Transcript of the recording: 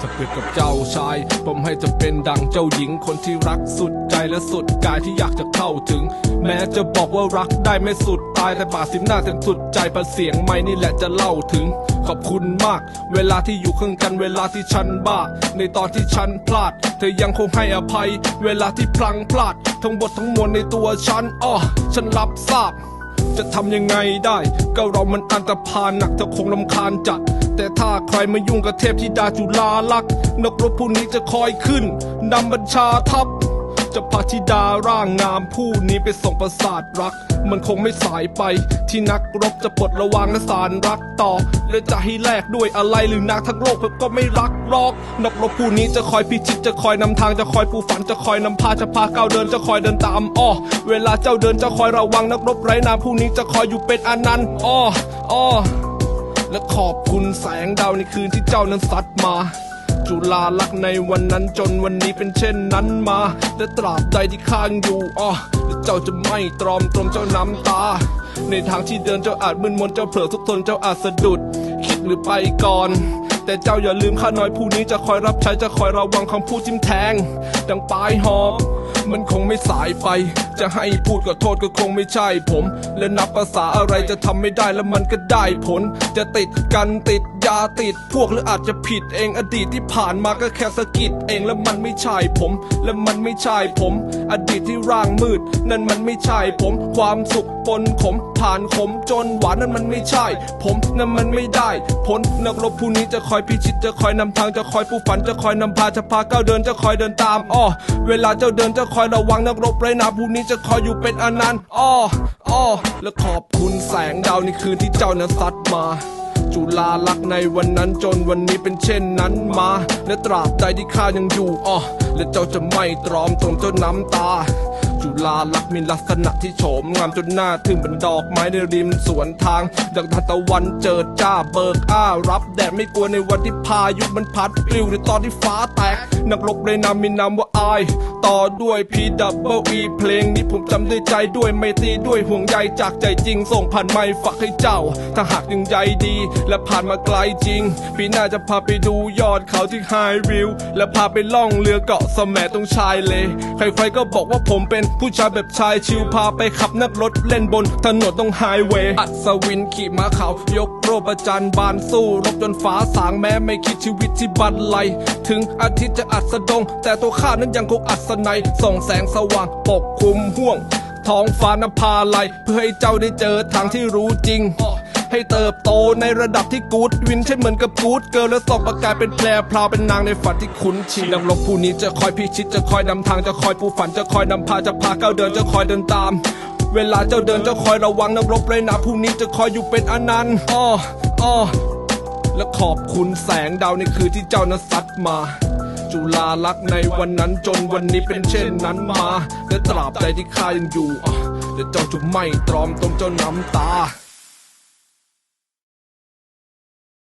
จะเกิดกับเจ้าชาย ผมให้จะเป็นดังเจ้าหญิง คนที่รักสุดใจและสุดกายที่อยากจะเข้าถึง แม้จะบอกว่ารักได้ไม่สุดตายแต่บาดสิบหน้าเต็มสุดใจประเสียงไม่นี่แหละจะเล่าถึง ขอบคุณมาก เวลาที่อยู่ข้างกันเวลาที่ฉันบ้า ในตอนที่ฉันพลาด เธอยังคงให้อภัย เวลาที่พลังพลาด ทั้งหมดทั้งมวลในตัวฉันอ้อฉันรับทราบจะทำยังไงได้ ก็เรามันอันตรพานหนักเธอคงลำคาญจัด แต่ถ้าใครมายุ่งกับเทพธิดาจุฬาลักษ์นักรบผู้นี้จะคอยขึ้นนำบัญชาทัพจะพาธิดาร่างงามผู้นี้ไปส่งประสาทรัก มันคงไม่สายไปที่นักรบจะปลดระวางและสารรักต่อ และจะให้แลกด้วยอะไรหรือนักทั้งโลกเพื่อก็ไม่รักหรอก นักรบผู้นี้จะคอยพิชิตจะคอยนำทางจะคอยปูฝันจะคอยนำพาจะพาก้าวเดินจะคอยเดินตามอ้อเวลาเจ้าเดินจะคอยระวังนักรบไร้นามผู้นี้จะคอยอยู่เป็นอนันต์อ้ออ้อ และขอบคุณแสงดาวในคืนที่เจ้านั้นซัดมา จุฬาลักษณ์ในวันนั้นจนวันนี้เป็นเช่นนั้นมา และตราบใดที่ข้างอยู่อ้อและเจ้าจะไม่ตรอมตรมเจ้าน้ำตา ในทางที่เดินเจ้าอาจมึนมนเจ้าเผลอทุกทนเจ้าอาจสะดุด คิดหรือไปก่อนแต่เจ้าอย่าลืมข้าน้อยผู้นี้จะคอยรับใช้จะคอยระวังคำพูดจิ้มแทง ดังปลายหอก มันคงไม่สายไป จะให้พูดก็โทษก็คงไม่ใช่ผม และนับภาษาอะไรจะทำไม่ได้แล้วมันก็ได้ผล จะติดกันติด ยาติดพวกหรืออาจจะผิดเองอดีตที่ผ่านมาก็แค่สะกิดเองแล้วมันไม่ใช่ผม และมันไม่ใช่ผม อดีตที่ร่างมืด นั่นมันไม่ใช่ผม ความสุขปนขมผ่านขมจนหวานนั่นมันไม่ใช่ ผมนั่นมันไม่ได้ผลนักรบผู้นี้จะคอยพิชิตจะคอยนำทางจะคอยปูฝันจะคอยนำพาจะพาก้าวเดินจะคอยเดินตามอ้อเวลาเจ้าเดินจะคอยระวังนักรบไร้นาผู้นี้จะคอยอยู่เป็นอนันต์อ้ออ้อและขอบคุณแสงดาวในคืนที่เจ้านั้นซัดมา จุฬาลักษณ์ในวันนั้นจนวันนี้เป็นเช่นนั้นมา และตราบใดที่ข้ายังอยู่อ้อและเจ้าจะไม่ตรอมตรงเจ้าน้ำตา จุฬาลักษณ์มีลักษณะที่โฉมงามจนหน้าทึ่งเป็นดอกไม้ในริมสวนทางดังทานตะวันเจิดจ้าเบิกอ้ารับแดดไม่กลัวในวันที่พายุมันพัดปลิวในตอนที่ฟ้าแตก นักรบในนามมีนามว่าอาย ต่อด้วย P W E เพลงนี้ผมจำด้วยใจด้วยไม่ตีด้วยห่วงใยจากใจจริง ส่งผ่านไม่ฝากให้เจ้า ถ้าหากยังใจดี และผ่านมาไกลจริง ปีหน้าจะพาไปดูยอดเขาที่ไฮวิวและพาไปล่องเรือเกาะสแมตรงชายเลใครๆก็บอกว่าผมเป็นผู้ชายแบบชายชิวพาไปขับนักรถเล่นบนถนนต้องไฮเวย์อัศวินขี่ม้าขาวยกโรบประจันบานสู้รบจนฟ้าสางแม้ไม่คิดชีวิตที่บันไลถึงอาทิตย์จะอัสดง แต่ตัวข้านั้นยังคงอัศนัยส่องแสงสว่างปกคลุมห่วงท้องฟ้านภาลัยเพื่อให้เจ้าได้เจอทางที่รู้จริง ให้เติบโตในระดับที่กูดวินใช่เหมือนกับกูดเกิร์ลและสอบประกาศเป็นแพรพราวเป็นนางในฝันที่คุ้นชินนักรบผู้นี้จะคอยพิชิตจะคอยนำทางจะคอยปูฝันจะคอยนำพาจะพาก้าวเดินจะคอยเดินตาม เวลาเจ้าเดินจะคอยระวังนักรบเลยนะผู้นี้จะคอยอยู่เป็นอนันต์อ้ออ้อและขอบคุณแสงดาวในคืนที่เจ้านั้นซัดมาจุฬาลักษณ์ในวันนั้นจนวันนี้เป็นเช่นนั้นมา และตราบใดที่ข้ายังอยู่อะและเจ้าจะไม่ตรอมตมเจ้าน้ำตา